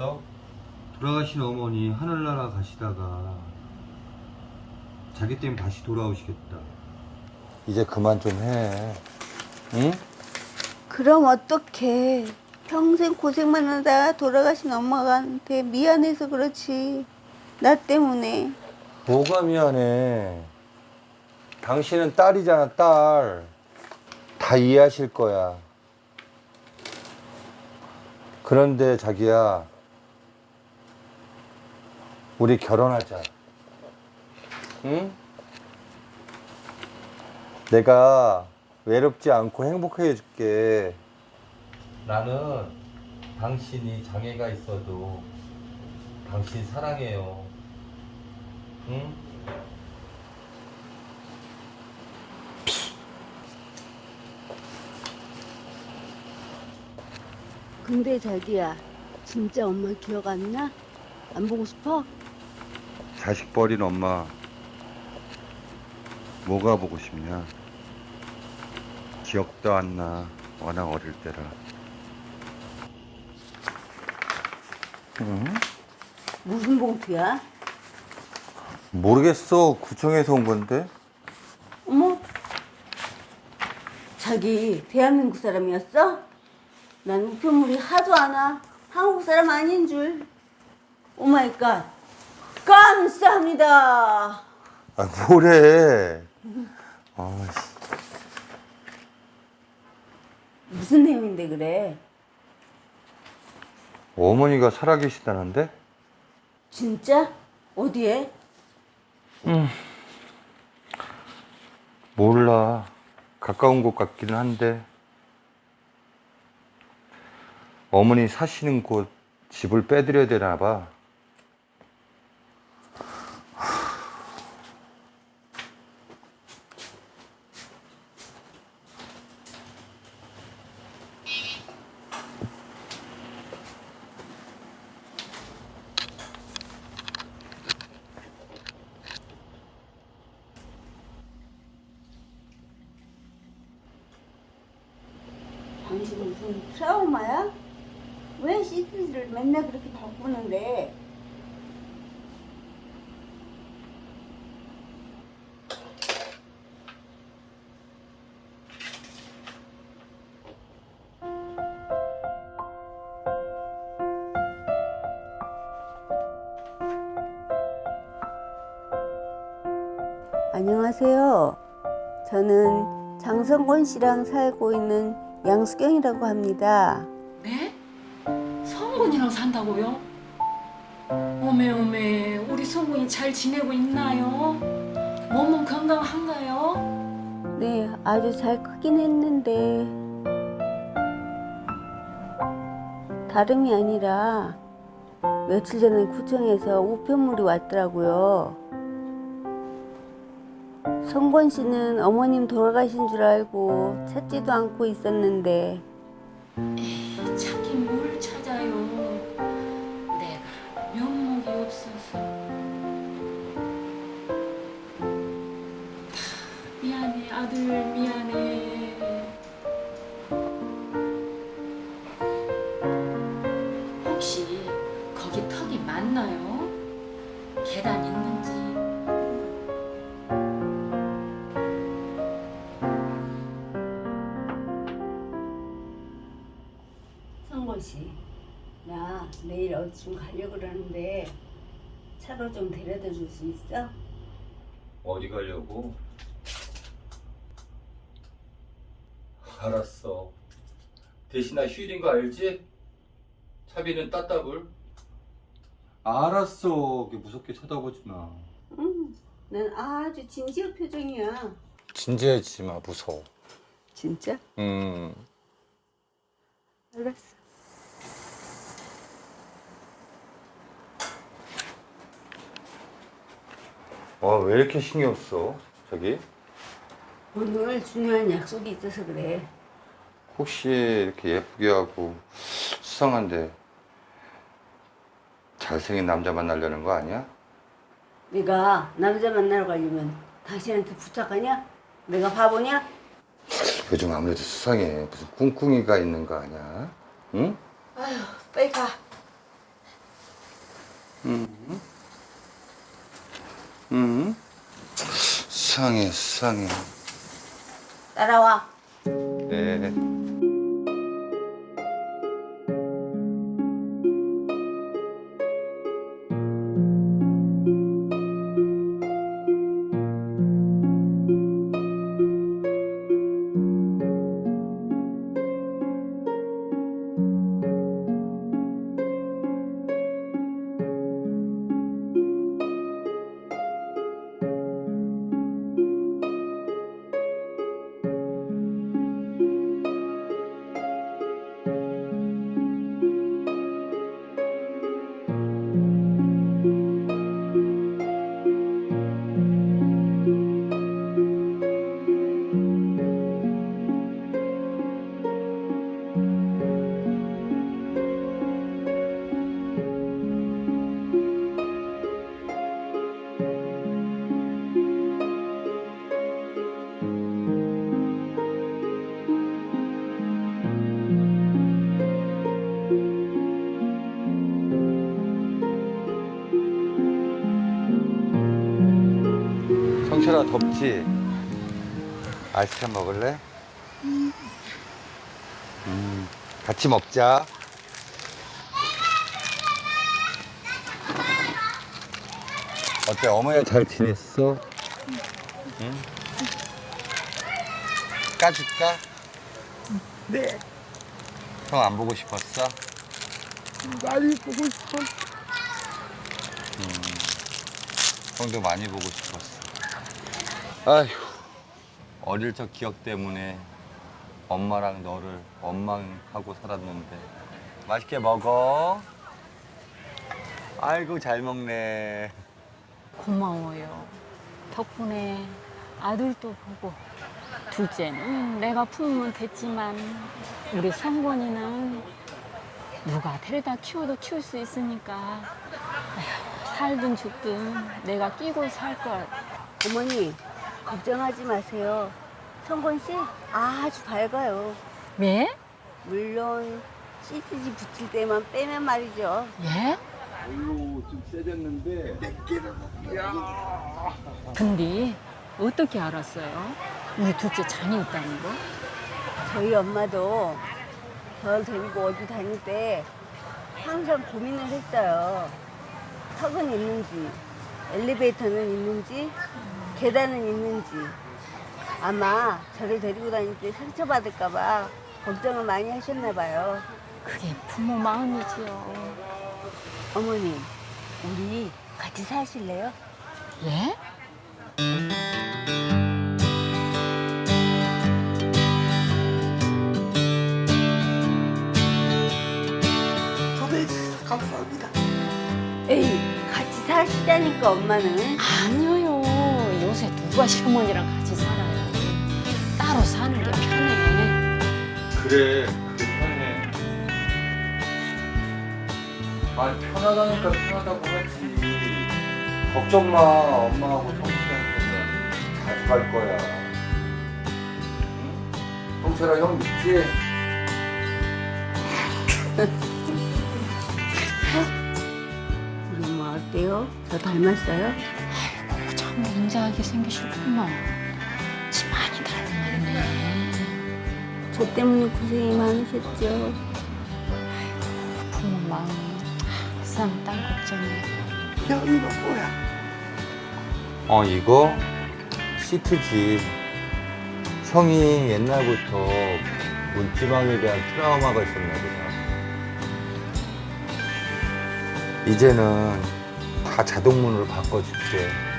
않았어? 돌아가신 어머니 하늘나라 가시다가 자기 때문에 다시 돌아오시겠다. 이제 그만 좀 해. 응? 그럼 어떡해. 평생 고생만 하다 돌아가신 엄마한테 미안해서 그렇지. 나 때문에. 뭐가 미안해. 당신은 딸이잖아, 딸. 다 이해하실 거야. 그런데 자기야, 우리 결혼하자. 응? 내가 외롭지 않고 행복해 줄게. 나는 당신이 장애가 있어도 당신 사랑해요. 응? 근데 자기야, 진짜 엄마 기억 안 나? 안 보고 싶어? 자식 버린 엄마 뭐가 보고 싶냐 기억도 안 나 워낙 어릴 때라 응? 무슨 봉투야? 모르겠어 구청에서 온 건데 어머. 자기 대한민국 사람이었어? 난 우편물이 하도 안 와. 한국 사람 아닌 줄. 오마이갓. 감사합니다. 아 뭐래 아 씨 무슨 내용인데 그래? 어머니가 살아계시다는데 진짜? 어디에? 몰라 가까운 곳 같기는 한데 어머니 사시는 곳 집을 빼드려야 되나 봐 당신 무슨 트라우마야? 왜 시트지를 맨날 그렇게 바꾸는데? 안녕하세요. 저는 장성권 씨랑 살고 있는 양수경이라고 합니다. 네? 성군이랑 산다고요? 어메 어메 우리 성군이 잘 지내고 있나요? 몸은 건강한가요? 네, 아주 잘 크긴 했는데 다름이 아니라 며칠 전에 구청에서 우편물이 왔더라고요. 성권 씨는 어머님 돌아가신 줄 알고 찾지도 않고 있었는데 나 내일 어디쯤 가려고 그러는데 차로 좀 데려다 줄 수 있어? 어디 가려고? 알았어. 대신 나 휴일인 거 알지? 차비는 따따블. 알았어 무섭게 쳐다보지 마 응, 난 아주 진지한 표정이야. 진지하지 마 무서워 진짜? 음 알았어. 와, 왜 이렇게 신경 써? 저기? 오늘 중요한 약속이 있어서 그래. 혹시 이렇게 예쁘게 하고 수상한데 잘생긴 남자 만나려는 거 아니야? 네가 남자 만나러 가려면 당신한테 부탁하냐? 내가 바보냐? 요즘 아무래도 수상해. 무슨 꿍꿍이가 있는 거 아니야? 응? 아휴, 빨리 가. 음. 음. 수상해, 수상해. 따라와. 네. 성철아, 덥지? 아이스크림 먹을래? 음, 같이 먹자. 어때? 어머니가 잘 지냈어? 응? 까줄까? 네. 형 안 보고 싶었어? 많이 보고 싶어. 형도 많이 보고 싶었어. 아휴, 어릴 적 기억 때문에 엄마랑 너를 원망하고 살았는데 맛있게 먹어. 아이고 잘 먹네. 고마워요. 덕분에 아들도 보고 둘째는 내가 품으면 됐지만 우리 성권이는 누가 데려다 키워도 키울 수 있으니까 에휴, 살든 죽든 내가 끼고 살 걸. 어머니, 걱정하지 마세요. 성건 씨 아주 밝아요. 예? 물론 CTG 붙일 때만 빼면 말이죠. 예? 아유 좀 세졌는데 근데 어떻게 알았어요? 우리 둘째 장이 있다는 거? 저희 엄마도 저를 데리고 어디 다닐 때 항상 고민을 했어요. 턱은 있는지, 엘리베이터는 있는지, 계단은 있는지. 아마 저를 데리고 다닐 때 상처받을까봐 걱정을 많이 하셨나 봐요. 그게 부모 마음이지요. 어머니, 우리 같이 사실래요? 예? 초대해 주셔서 감사합니다. 에이, 같이 사시자니까 엄마는. 아니요. 요새 누가 시어머니랑 같이 살아요. 따로 사는 게 편해. 그래, 그게 편해. 아니 편하다니까 편하다고 하지. 걱정 마, 엄마하고 성철이한테는 자주 갈 거야. 응? 성철아 형 믿지? 우리 엄마 어때요? 저 닮았어요? 참 인자하게 생기셨구만. 지 많이 닮았네. 저 때문에 고생이 많으셨죠? 부모 마음 항상 딴 걱정해. 야, 이거 뭐야? 어 이거 시트지. 형이 옛날부터 문지방에 대한 트라우마가 있었나 보다. 이제는 다 자동문으로 바꿔줄게.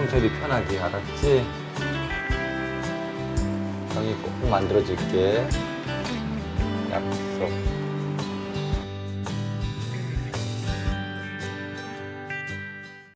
성철이 편하게 알았지? 형이 꼭 만들어줄게. 약속.